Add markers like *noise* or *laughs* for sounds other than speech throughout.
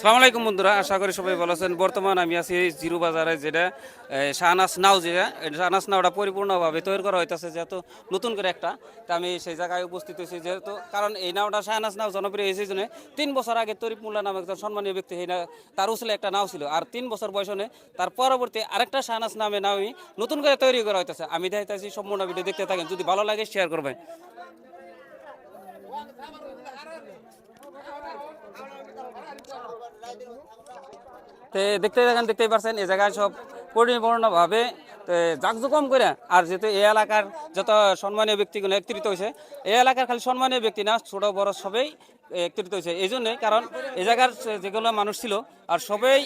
সালাম আলাইকুম বন্ধুরা আশা করি সবাই ভালো আছেন। বর্তমান আমি আছি জিরো বাজারে যেটা এ, শাহনাজ নাও যেটা এই শাহনাজ নাওটা পরিপূর্ণভাবে তৈরি করা হইতেছে যেহেতু নতুন করে একটা। তা আমি সেই জায়গায় উপস্থিত হয়েছি যেহেতু কারণ এই নাওটা শাহনাজ নাও জনপ্রিয় হয়েছে জন্য তিন বছর আগে তরিফ মোল্লা নামে একজন সম্মানীয় ব্যক্তি এই তার উসলে একটা নাও ছিল। আর তিন বছর বয়সনে তার পরবর্তী আরেকটা শাহনাজ নামে নাওই নতুন করে তৈরি করা হইতেছে। আমি দেখাইতেছি সম্পূর্ণ ভিডিও দেখতে থাকেন যদি ভালো লাগে শেয়ার করবেন। দেখতে দেখেন দেখতেই পারছেন, এই জায়গায় সব পরিপূর্ণভাবে জাকজকম করে, আর যেহেতু এই এলাকার যত সম্মানীয় ব্যক্তিগুলো একত্রিত হয়েছে, এই এলাকার খালি সম্মানীয় ব্যক্তি না, ছোট বড় সবেই একত্রিত হয়েছে। এই জন্যে কারণ এই জায়গার যেগুলো মানুষ ছিল আর সবাই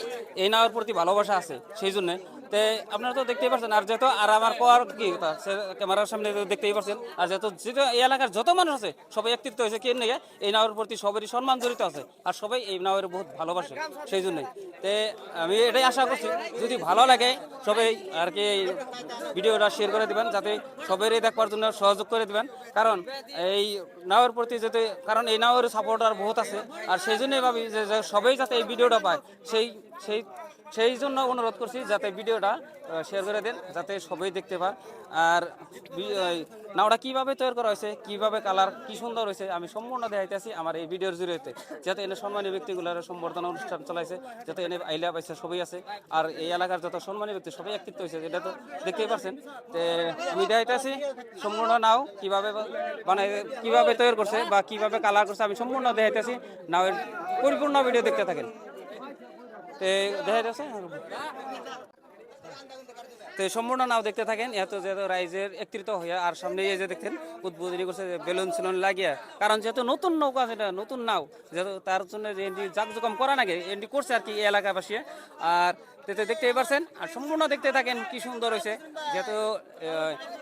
এই নাওয়ার প্রতি ভালোবাসা আছে, সেই জন্যে। তে আপনারা তো দেখতেই পাচ্ছেন আর যেহেতু, আর আমার কোয়ার কি কথা? ক্যামেরার সামনে দেখতেই পাচ্ছেন আর যেহেতু যেহেতু এই এলাকার যত মানুষ আছে, সবাই একত্রিত হয়েছে কে নিয়ে এই নাওয়ার প্রতি সবারই সম্মান জড়িত আছে, আর সবাই এই নাওয়ের বহুত ভালোবাসে, সেই জন্যই তে আমি এটাই আশা করছি, যদি ভালো লাগে, সবাই আর কি ভিডিওটা শেয়ার করে দিবেন, যাতে সবারই দেখবার জন্য সহযোগ করে দিবেন। কারণ এই নাওয়ের প্রতি যাতে কারণ এই নাওয়ের সাপোর্টার বহুত আছে, আর সেই জন্যই ভাবি যে সবাই যাতে এই ভিডিওটা পায় সেই সেই সেই জন্য অনুরোধ করছি যাতে ভিডিওটা শেয়ার করে দেন, যাতে সবাই দেখতে পায়। আর নাওটা কীভাবে তৈরি করা হয়েছে, কীভাবে কালার কি সুন্দর হয়েছে, আমি সম্পূর্ণ দেখাইতেছি আমার এই ভিডিওর জুড়েতে। যাতে এনে সম্মানীয় ব্যক্তিগুলোর সম্বর্ধনা অনুষ্ঠান চলাইছে, যাতে এনে আইলা পাইছে সবাই আছে। আর এই এলাকার যত সম্মানীয় ব্যক্তি, সবাই একত্রিত হয়েছে, এটা তো দেখতেই পারছেন। তে, আমি দেখাইতেছি সম্পূর্ণ নাও, কীভাবে মানে কীভাবে তৈরি করছে বা কীভাবে কালার করছে, আমি সম্পূর্ণ দেখাইতেছি। নাওয়ের পরিপূর্ণ ভিডিও দেখতে থাকেন। দেখা যাচ্ছে তো সম্পূর্ণ নাও দেখতে থাকেন। এত যেহেতু রাইজের একত্রিত হইয়া আর সামনে এই যে দেখতেন উদ্বোধনী করছে যে বেলুন সেলুন লাগিয়া। কারণ যেহেতু নতুন নৌকা যেটা নতুন নাও, যেহেতু তার জন্য যে এন্ডি জাকজকম করা নাকি এন্ডি করছে আর কি এই এলাকাবাসী। আর তেতে দেখতেই পারছেন, আর সম্পূর্ণ দেখতে থাকেন কি সুন্দর হয়েছে। যেহেতু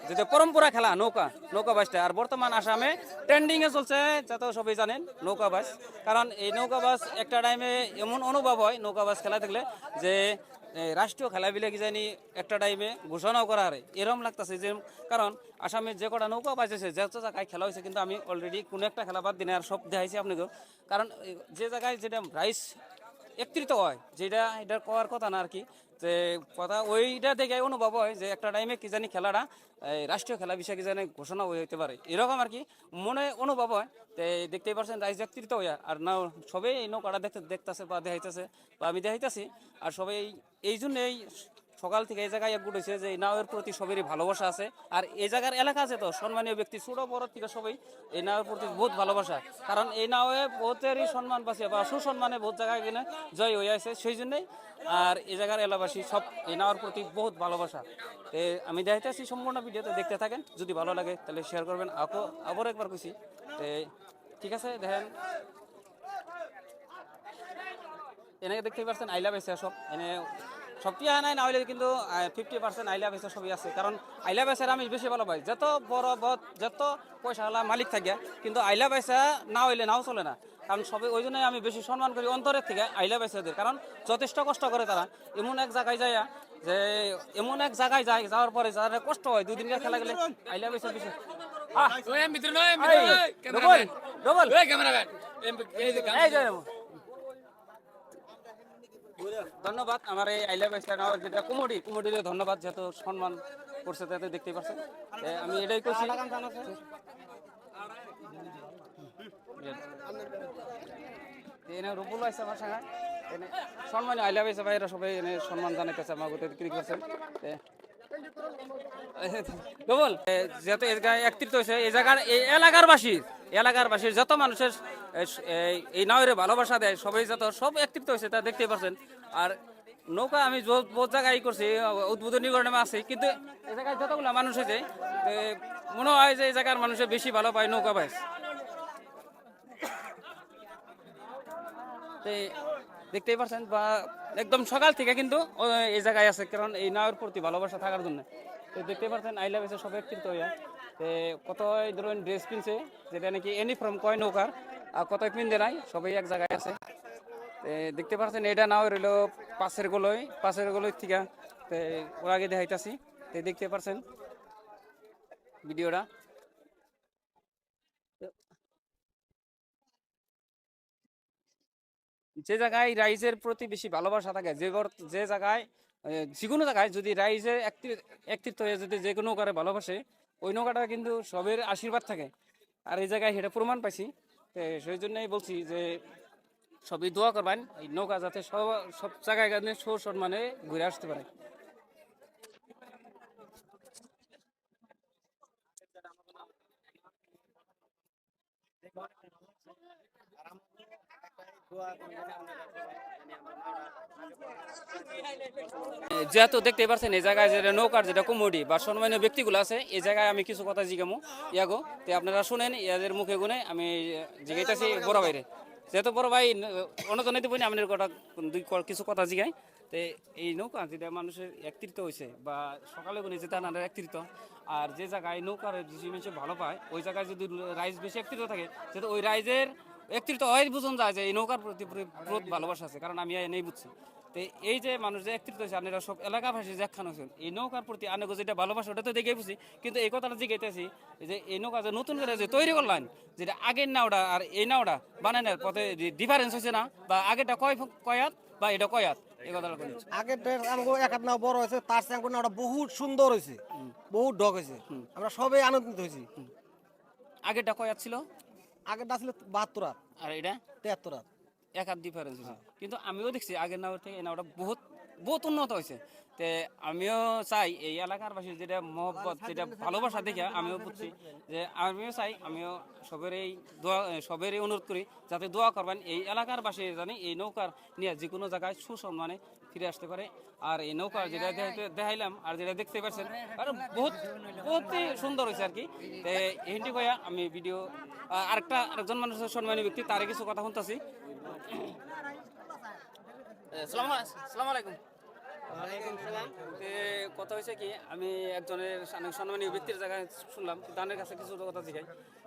যেহেতু পরম্পরা খেলা, নৌকা নৌকা বাসটা আর বর্তমান আসামে ট্রেন্ডিং এ চলছে, যাতে সবাই জানেন নৌকা বাস কারণ এই নৌকা বাস একটা টাইমে এমন অনুভব হয় নৌকা বাস খেলা থাকলে যে রাষ্ট্রীয় খেলাবিলে কি জানি একটা টাইমে ঘোষণাও করা হয়। এরকম লাগতেছে যে, কারণ আসামে যে কটা নৌকা বাজেছে যে জায়গায় খেলা হয়েছে, কিন্তু আমি অলরেডি কোনো একটা খেলা বাদ দিনে আর সব দেখাইছি আপনাকে কারণ যে জায়গায় যেটা রাইস একত্রিত হয়, যেটা এটা কওয়ার কথা না আর কি যে কথা ওইটা দেখে অনুভব হয় যে একটা টাইমে কি জানি খেলাটা, এই রাষ্ট্রীয় খেলা বিষয়ে কি জানি ঘোষণা যেতে পারে। এরকম আর কি মনে অনুভব হয়। তো দেখতেই পারছেন রাইজ একত্রিত হয়ে আর না, সবাই এই নৌকাটা দেখতে দেখতেছে বা দেখাইতেছে বা আমি দেখাইতেছি। আর সবাই এই জন্যই সকাল থেকে এই জায়গায় একগুট হয়েছে যে নাওয়ের প্রতি সবারই ভালোবাসা আছে। আর এই জায়গার এলাকা আছে তো, সম্মানীয় ব্যক্তি, ছোট বড় থেকে সবাই এই নাওয়ের প্রতি বহুত ভালোবাসা। কারণ এই নাওয়ে বহুতেরই সম্মান পাচ্ছে বা সুসম্মানে বহুত জায়গায় কিনে জয় হয়ে আছে, সেই জন্যই আর এই জায়গার এলাকাবাসী সব এই নাওয়ার প্রতি বহুত ভালোবাসা। তে আমি দেখাইতেছি সম্পূর্ণ ভিডিওতে, দেখতে থাকেন, যদি ভালো লাগে তাহলে শেয়ার করবেন। আকো আবার একবার খুশি তে ঠিক আছে, দেখেন। এনেকে দেখতেই পাচ্ছেন, আইলা পাইছে সব এনে সবটি আয় নাই না হইলে কিন্তু ফিফটি পার্সেন্ট আইলা বেচা সবই আছে। কারণ আইলা বেচার আমি বেশি ভালো পাই যত বড় বড় যত পয়সাওয়ালা মালিক থাকে কিন্তু আইলা বেচা না হইলে নাও চলে না। কারণ সবাই ওই জন্যই আমি বেশি সম্মান করি অন্তরের থেকে আইলা বেচাদের। কারণ যথেষ্ট কষ্ট করে তারা। এমন এক জায়গায় যায় যে এমন এক জায়গায় যায় যাওয়ার পরে যারা কষ্ট হয় দুই দিনকার খেলা গেলে আইলা বেচা বেশি আহ, ওই মিত্র নয় এই, মিত্র নয় ডবল, ডবল। ওই ক্যামেরাম্যান এই যে এই যে ধন্যবাদ আমার এই আইলা বাইসটা নেওয়ার যেটা কুমুডি কুমুটিরে ধন্যবাদ যেহেতু সম্মান করছে, তাতে দেখতে পাচ্ছেন আমি এটাই করছি এনে সম্মান আইলা বাইসা ভাইরা সবাই এনে সম্মান জানাইতেছে গোটে বিক্রি করছেন। *laughs* ডবল জায়গায় একত্রিত হয়েছে, এই জায়গার, এই এলাকার বাসীর এলাকার বাসীর যত মানুষের এই- নাওয়ের ভালোবাসা দেয়, সবাই যত, সব একত্রিত হয়েছে, তা দেখতেই পাচ্ছেন আর নৌকা আমি বহুত জায়গায় করছি, উদ্বোধনী করে আছে, কিন্তু এই জায়গায় যতগুলো মানুষ হয়েছে মনে হয় যে এই জায়গার মানুষের বেশি ভালো পায় নৌকা বাইস। দেখতেই পাচ্ছেন বা একদম সকাল থেকে কিন্তু এই জায়গায় আছে, কারণ এই নাওয়ের প্রতি ভালোবাসা থাকার জন্য। তো দেখতে পাচ্ছেন আইলা বেসে সব একত্রিত হইয়া। কত ধরুন ড্রেস কিনছে যেটা নাকি ইউনিফর্ম কয় নৌকার আর কত কিনতে নাই, সবাই এক জায়গায় আছে। দেখতে পাচ্ছেন এটা নাও রইল পাশের গোলই পাশের গোলই থেকে ওর আগে দেখাইতাছি। দেখতে পাচ্ছেন ভিডিওটা। যে জায়গায় রাইজের প্রতি বেশি ভালোবাসা থাকে, যে যে জায়গায় যে কোনো জায়গায় যদি রাইজে একত্রি- একত্রিত হয়ে যদি যে কোনো নৌকারে ভালোবাসে, ওই নৌকাটা কিন্তু সবের আশীর্বাদ থাকে। আর এই জায়গায় সেটা প্রমাণ পাইছি। সেই জন্যই বলছি যে সবই দোয়া করবেন, এই নৌকা যাতে সব সব জায়গায় গানে সৌ সম্মানে ঘুরে আসতে পারে। যেহেতু দেখতে পাচ্ছেন এই জায়গায় যেটা নৌকার যেটা কমোডি বা সম্মানীয় ব্যক্তিগুলো আছে, এই জায়গায় আমি কিছু কথা জিগামু। ইয়াগো, তো আপনারা শুনেন, ইয়াদের মুখে গুনে আমি জিগাইতেছি বড় বাইরে যেহেতু বড় ভাই অন্যজনে দিব না আপনার কথা দুই কিছু কথা জিগাই। তো এই নৌকা যেটা মানুষের একত্রিত হয়েছে বা সকালে গুনে যেটা না একত্রিত, আর যে জায়গায় নৌকার যে মানুষ ভালো পায়, ওই জায়গায় যদি রাইজ বেশি একত্রিত থাকে যেহেতু ওই রাইজের একত্রিত হয় বুঝুন যায় যে এই নৌকার প্রতি পুরো- পুরো ভালোবাসা আছে কারণ আমি নেই বুঝছি। তো এই যে মানুষ যে একত্রিত হয়েছে আপনারা সব এলাকাবাসী যে একখান হয়েছেন এই নৌকার প্রতি আনেগো যেটা ভালোবাসা ওটা তো দেখে বুঝি কিন্তু এই কথাটা জিজ্ঞাসি যে এই নৌকা যে নতুন করে যে তৈরি করলেন যেটা আগের নাওটা আর এই নাওটা বানানোর পথে ডিফারেন্স হয়েছে না বা আগেরটা কয় কয়াত বা এটা কয়াত এই কথাটা বলি আগের আমাকে এক হাত নাও বড় হয়েছে তার চেয়ে নাওটা বহুত সুন্দর হয়েছে বহুত ডগ হয়েছে। আমরা সবাই আনন্দিত হয়েছি। আগেরটা কয়াত ছিল? আগেরটা ছিল বাহাত্তর হাত আর এটা? তেহাত্তর হাত এক হাত ডিফারেন্স কিন্তু আমিও দেখছি আগের নাও থেকে এই নাওটা বহুত বহুত উন্নত হয়েছে। তে আমিও চাই এই এলাকার বাসী যেটা মহব্বত, যেটা ভালোবাসা দেখে আমিও বুঝছি যে আমিও চাই, আমিও সবের এই দোয়া, সবেরই অনুরোধ করি যাতে দোয়া করবেন এই এলাকার বাসী জানি এই নৌকার নিয়ে যে কোনো জায়গায় সুসম্মানে ফিরে আসতে পারে। আর এই নৌকা যেটা দেখাইলাম আর যেটা দেখতে পাচ্ছেন, আর বহুত বহুতই সুন্দর হয়েছে আর কি তে হিন্দি কয়া আমি ভিডিও আরেকটা, আরেকজন মানুষের সম্মানী ব্যক্তি, তারে কিছু কথা শুনতেছি। সালাম আলাইকুম। কথা হয়েছে কি আমি একজনের সম্মানীয় ব্যক্তির জায়গায় শুনলাম দানের কাছে কিছু কথা জিগাই।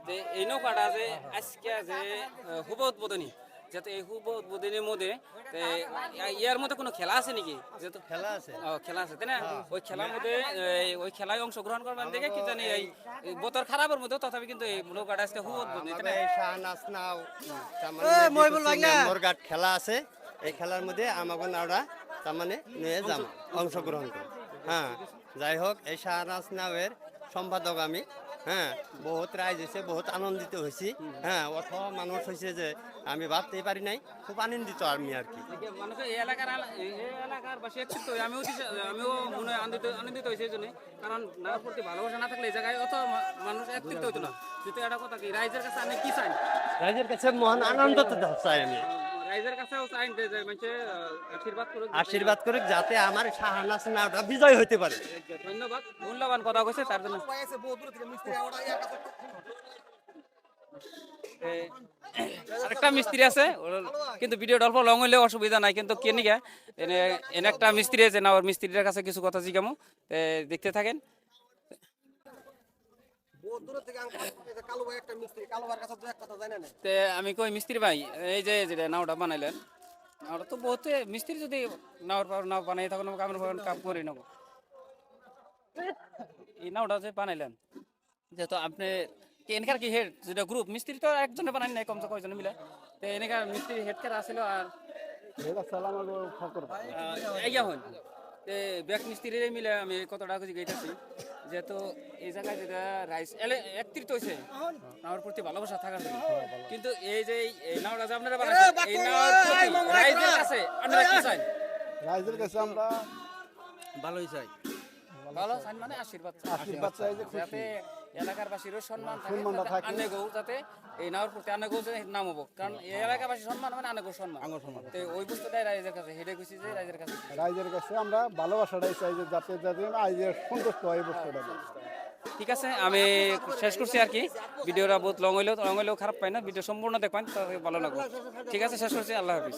যে এই নৌকাটা যে আজকে যে হুব উদ্বোধনী যাতে এই হুব উদ্বোধনীর মধ্যে ইয়ার মধ্যে কোনো খেলা আছে নাকি? যেহেতু খেলা আছে। ও খেলা আছে তাই না? ওই খেলার মধ্যে ওই খেলায় অংশগ্রহণ করবেন দেখে কি জানি এই এই খারাপের মধ্যে তথাপি কিন্তু এই নৌকাটা আজকে হুব উদ্বোধনী তাই না? আমাদের এই শাহনাজ নাও এ, মহিবুল ভাইয়া। মেম্বরঘাট খেলা আছে। এই খেলার মধ্যে আমাকে নাওরা তার মানে নিয়ে যাম অংশগ্রহণ করি হ্যাঁ যাই হোক এই শাহনাজ নাওয়ের সম্পাদক আমি হ্যাঁ বহুত রাইজ হয়েছে বহুত আনন্দিত হয়েছি হ্যাঁ অথ মানুষ হয়েছে যে আমি ভাবতেই পারি নাই খুব আনন্দিত আমি আর কি। কারণ প্রতি ভালোবাসা না থাকলে এই জায়গায় অত মানুষ একত্রিত হতো না। একটা কথা কি রাইজের কাছে আমি কি চাই? রাইজের কাছে মহান আনন্দ চাই আমি। আহ, আশীর্বাদ করুক যাতে আমার নাওটা বিজয় হতে পারে। ধন্যবাদ মূল্যবান কথা কইছে তার জন্য আরেকটা মিস্ত্রি আছে কিন্তু ভিডিও অল্প লং হইলে অসুবিধা নাই কিন্তু কে নিগা? এনে একটা মিস্ত্রি আছে না ওর মিস্ত্রির কাছে কিছু কথা জিজ্ঞামু। দেখতে থাকেন। তে আমি কই মিস্ত্রি ভাই এই যে যেটা নাওটা বানাইলেন নাওটা তো বহুত মিস্ত্রি যদি নাওর পর নাও বানাই থাকুন কামের পর কাম করে নেব। এই নাওটা যে বানাইলেন যেহেতু আপনি এনকার কি হেড যেটা গ্রুপ মিস্ত্রি তো একজনে বানাই নাই কমসে কয়জনে মিলে। তো এনেকার মিস্ত্রি হেড কার আসিল আর আইয়া হন ব্যাক মিস্ত্রিরে মিলে আমি কতটা কিছু গাইতেছি। যেহেতু এই জায়গায় যেটা রাইস এলে একত্রিত হয়েছে। নাওয়ার প্রতি ভালোবাসা থাকার জন্য। কিন্তু এই যে এই নাওটা যে আপনারা বানাচ্ছেন এই নাওয়ার প্রতি কাছে আপনারা কি চাই রাইজের কাছে আমরা ভালোই চাই। ভালো চাই মানে আশীর্বাদ। আশীর্বাদ চাই যে খুশি। যাতে এলাকার বাসীরও সম্মান সম্মানটা থাকে। আনেগো যাতে এই নাওর প্রতি আনেগো যে নাম হব। কারণ এই এলাকাবাসী সম্মান মানে আনেগো সম্মান। আঙ্গুর সম্মান। তো ওই বুঝতেটাই রাইজের কাছে হেডে খুশি যে রাইজের কাছে রাইজের কাছে আমরা ভালোবাসাটাই চাই যে যাতে যাতে আইজের সন্তুষ্ট হয় এই বস্তুটা। ঠিক আছে আমি শেষ করছি আর কি। ভিডিওটা বহুত লং হইলেও লং হইলেও খারাপ পাই না। ভিডিও সম্পূর্ণ দেখবেন তাহলে ভালো লাগবে। ঠিক আছে শেষ করছি। আল্লাহ হাফিজ।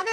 আগে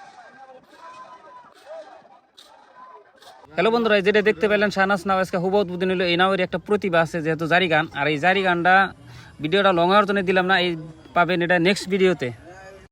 হ্যালো বন্ধুরা যেটা দেখতে পেলেন শাহনাজ নাও। আজকে হুব উদ্বোধন হলো, এই নামের একটা প্রতিভা আছে, যেহেতু জারি গান। আর এই জারি গানটা, ভিডিওটা লং হওয়ার জন্য দিলাম না, এই পাবেন এটা নেক্সট ভিডিওতে